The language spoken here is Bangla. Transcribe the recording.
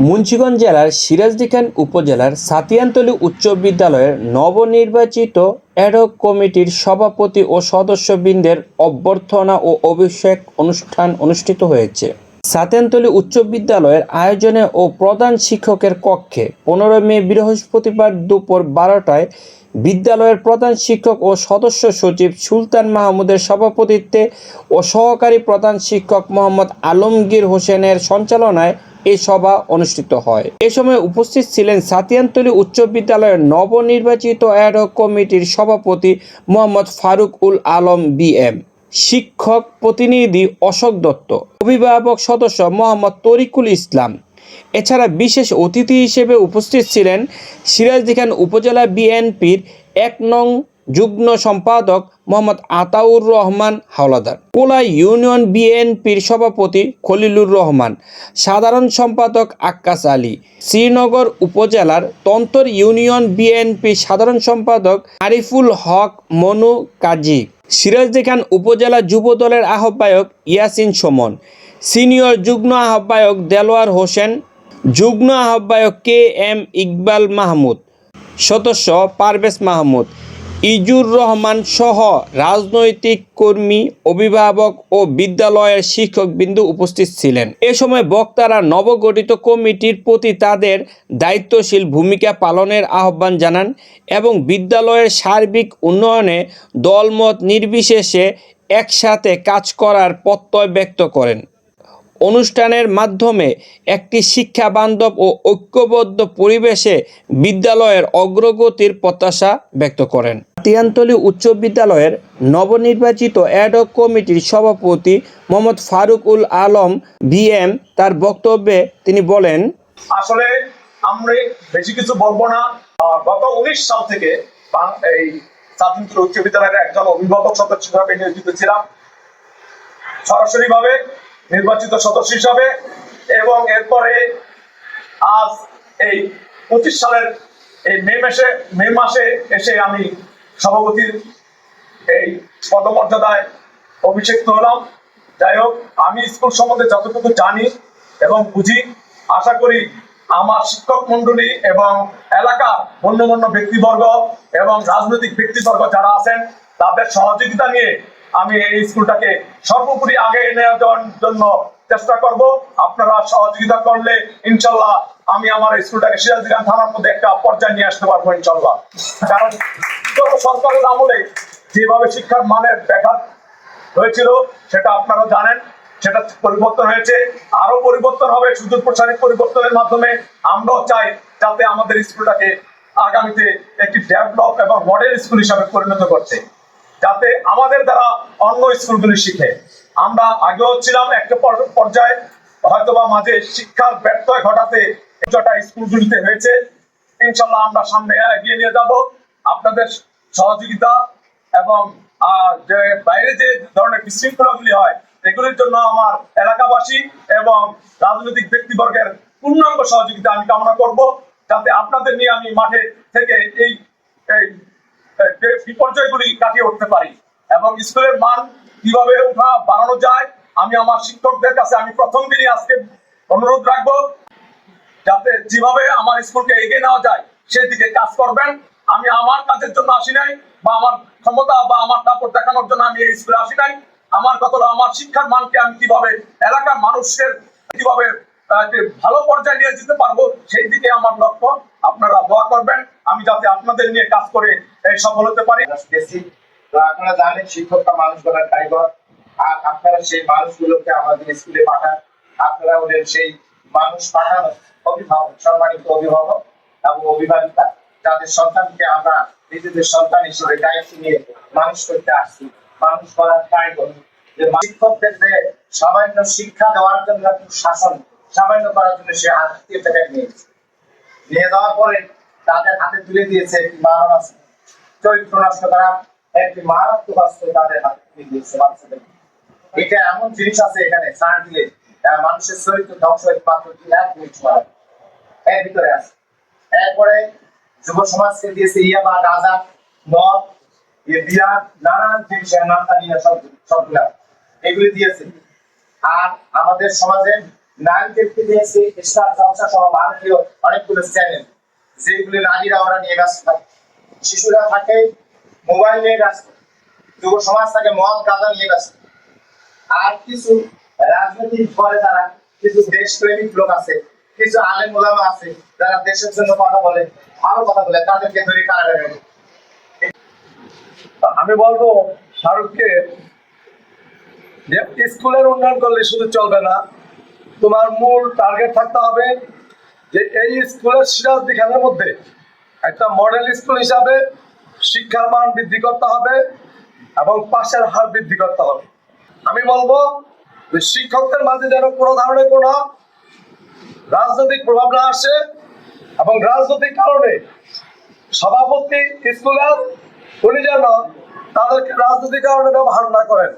মুন্সিগঞ্জ জেলার সিরাজদিখান উপজেলার সাতিয়ানতলী উচ্চ বিদ্যালয়ের নবনির্বাচিত অ্যাডহক কমিটির সভাপতি ও সদস্যবৃন্দের অভ্যর্থনা ও অভিষেক অনুষ্ঠান অনুষ্ঠিত হয়েছে। সাতিয়ানতলী উচ্চ বিদ্যালয়ের আয়োজনে ও প্রধান শিক্ষকের কক্ষে পনেরো মে বৃহস্পতিবার দুপুর বারোটায় বিদ্যালয়ের প্রধান শিক্ষক ও সদস্য সচিব সুলতান মাহমুদের সভাপতিত্বে ও সহকারী প্রধান শিক্ষক মোহাম্মদ আলমগীর হোসেনের সঞ্চালনায় এই সভা অনুষ্ঠিত হয়। এ সময় উপস্থিত ছিলেন সাতিয়ানতলী উচ্চ বিদ্যালয়ের নবনির্বাচিত অ্যাডহক কমিটির সভাপতি মোহাম্মদ ফারুক উল আলম বিএম শিক্ষক প্রতিনিধি অশোক দত্ত। অভিভাবক সদস্য মোহাম্মদ তরিকুল ইসলাম। এছাড়া বিশেষ অতিথি হিসেবে উপস্থিত ছিলেন সিরাজদিখান উপজেলা বিএনপির এক নং যুগ্ম সম্পাদক মোহাম্মদ আতাউর রহমান হাওলাদার। কোলা ইউনিয়ন বিএনপির সভাপতি খলিলুর রহমান, সাধারণ সম্পাদক আক্কাস আলী, শ্রীনগর উপজেলার তন্তর ইউনিয়ন বিএনপি সাধারণ সম্পাদক আরিফুল হক মনু কাজী, সিরাজদিখান উপজেলা যুব দলের আহ্বায়ক ইয়াসিন সুমন, সিনিয়র যুগ্ম আহ্বায়ক দেলোয়ার হোসেন যুগ্ম আহ্বায়ক কে এম ইকবাল মাহমুদ, সদস্য পারভেজ মাহমুদ, ইজুর রহমান সহ রাজনৈতিক কর্মী, অভিভাবক ও বিদ্যালয়ের শিক্ষকবৃন্দ উপস্থিত ছিলেন। এ সময় বক্তারা নবগঠিত কমিটির প্রতি তাদের দায়িত্বশীল ভূমিকা পালনের আহ্বান জানান এবং বিদ্যালয়ের সার্বিক উন্নয়নে দলমত নির্বিশেষে একসাথে কাজ করার প্রত্যয় ব্যক্ত করেন। অনুষ্ঠানের মাধ্যমে একটি শিক্ষা বান্ধব ও ঐক্যবদ্ধ পরিবেশে বিদ্যালয়ের অগ্রগতির প্রত্যাশা ব্যক্ত করেন। তিয়ানতলী উচ্চ বিদ্যালয়ের নবনির্বাচিত অ্যাডক কমিটির সভাপতি মোহাম্মদ ফারুক উল আলম বিএম তার বক্তব্যে তিনি বলেন আসলে আমরা বেশি কিছু বলব না। গত উনিশ সাল থেকে এই স্বাধীনতর উচ্চ বিদ্যালয়ের একজন অভিভাবক সদস্য হিসাবে নিয়োজিত ছিলাম। সরাসরি ভাবে নির্বাচিত সদস্য হিসাবে এবং এরপরে আজ এই পঁচিশ সালের এই মে মাসে মে মাসে এসে আমি সভাপতির এই পদমর্যাদায় অভিষিক্ত হলাম। যাই হোক, আমি স্কুল সম্বন্ধে যতটুকু জানি এবং বুঝি, আশা করি আমার শিক্ষক মন্ডলী এবং এলাকার গণ্যমান্য ব্যক্তিবর্গ এবং রাজনৈতিক ব্যক্তিবর্গ যারা আছেন, তাদের সহযোগিতা নিয়ে আমি এই স্কুলটাকে সর্বোপরি আগে এনে যাওয়ার জন্য চেষ্টা করব। আপনারা সহযোগিতা করলে ইনশাল্লাহ আমি আমার স্কুলটাকে সিরাজদিগান থানার মধ্যে একটা পর্যায়ে নিয়ে আসতে পারব ইনশাল্লাহ। কারণ সরকারের আমলে যেভাবে শিক্ষার মানের ব্যাঘাত হয়েছিল, সেটা আপনারা জানেন, সেটা পরিবর্তন হয়েছে। আরও পরিবর্তন হবে সুদূর প্রসারিত পরিবর্তনের মাধ্যমে। আমরাও চাই যাতে আমাদের স্কুলটাকে আগামীতে একটি ডেভেলপ এবং মডেল স্কুল হিসাবে পরিণত করতে। যাতে আমাদের দ্বারা অন্য স্কুলগুলি শিখে। আমরা আগেও ছিলাম একটা পর- পর্যায়ে, হয়তোবা মাঝে শিক্ষার ব্যত্যয় ঘটাতে স্কুলগুলিতে হয়েছে। ইনশাল্লাহ আমরা সামনে এগিয়ে নিয়ে যাব। আপনাদের সহযোগিতা এবং যে বাইরে যে ধরনের বিশৃঙ্খলাগুলি হয়, এগুলির জন্য আমার এলাকাবাসী এবং রাজনৈতিক ব্যক্তিবর্গের পূর্ণাঙ্গ সহযোগিতা আমি কামনা করব। যাতে আপনাদের নিয়ে আমি মাঠে থেকে এই বিপর্যয়গুলি কাটিয়ে উঠতে পারি? এবং স্কুলের মান কীভাবে উঠা, বাড়ানো যায়? আমি আমার শিক্ষকদের কাছে আমি প্রথম দিনই আজকে অনুরোধ রাখব, যাতে যেভাবে আমার স্কুলকে এগিয়ে নেওয়া যায় সেই দিকে কাজ করবেন। আমি আমার কাজের জন্য আসি নাই, বা আমার ক্ষমতা বা আমার তাপর দেখানোর জন্য আমি এই স্কুলে আসি নাই। আমার কথা আমার শিক্ষার মানকে আমি কীভাবে, এলাকার মানুষের কীভাবে একটি ভালো পর্যায়ে নিয়ে যেতে পারব, সেই দিকে আমার লক্ষ্য। আপনারা দোয়া করবেন, আমি যাতে আপনাদের নিয়ে কাজ করে সফল হতে পারি। আপনারা জানেন, শিক্ষকরা মানুষ গড়ার কারিগর। আর আপনারা সেই মানুষগুলোকে আমাদের স্কুলে পাঠান। আপনারা ওদের সেই মানুষ পাঠানো, অভিভাবক, সম্মানিত অভিভাবক এবং অভিভাবিকা, যাদের সন্তানকে আমরা নিজেদের সন্তান হিসেবে দায়িত্ব নিয়ে মানুষ করতে আসছি। মানুষ করার কারিগর। যে শিক্ষকদের যে সামান্য শিক্ষা দেওয়ার জন্য শাসন। সামান্য করার জন্য সে হাতিয়ে টাকা নিয়েছে নিয়ে যাওয়ার পরে তাদের হাতে তুলে দিয়েছে একটি মানব আছে। চরিত্র নষ্ট করা একটি মারাত্মক অস্ত্র তাদের হাতে তুলে দিয়েছে বাচ্চাদের। এটা এমন জিনিস আছে এখানে, ছাড় দিলে মানুষের চরিত্র ধ্বংস হয়ে মাত্র এক মিনিট সময় ভিতরে আছে। এরপরে যুব সমাজকে দিয়েছে ইয়া বা গাঁজা, মদ বিরাট, নানান জিনিসের নামতা নিয়ে সব সবগুলা। এগুলি দিয়েছে। আর আমাদের সমাজে সহ ভারতীয় অনেকগুলো চ্যানেল, যেগুলি নারীরা ওরা নিয়ে ব্যস্ত থাকে শিশুরা থাকে মোবাইল নিয়ে ব্যস্ত, যুব সমাজ থাকে গাঁজা নিয়ে ব্যস্ত আর কিছু রাজনৈতিক তারা, কিছু দেশপ্রেমিক লোক আছে, কিছু আলেম ওলামা আছে, যারা দেশের জন্য কথা বলে, ভালো কথা বলে, তাদেরকে ধরে কারাগারে। আমি বলব, শাহরুখকে যে স্কুলের উন্নয়ন করলে শুধু চলবে না তোমার মূল টার্গেট থাকতে হবে যে এই স্কুলের সিরাজদি খানের মধ্যে একটা মডেল স্কুল হিসাবে শিক্ষার মান বৃদ্ধি করতে হবে এবং পাশের হার বৃদ্ধি করতে হবে। আমি বলব যে শিক্ষকদের মাঝে যেন কোনো ধরনের কোনো রাজনৈতিক প্রভাব না আসে এবং রাজনৈতিক কারণে সভাপতি স্কুলের উনি যেন তাদেরকে রাজনৈতিক কারণে ব্যবহার না করেন।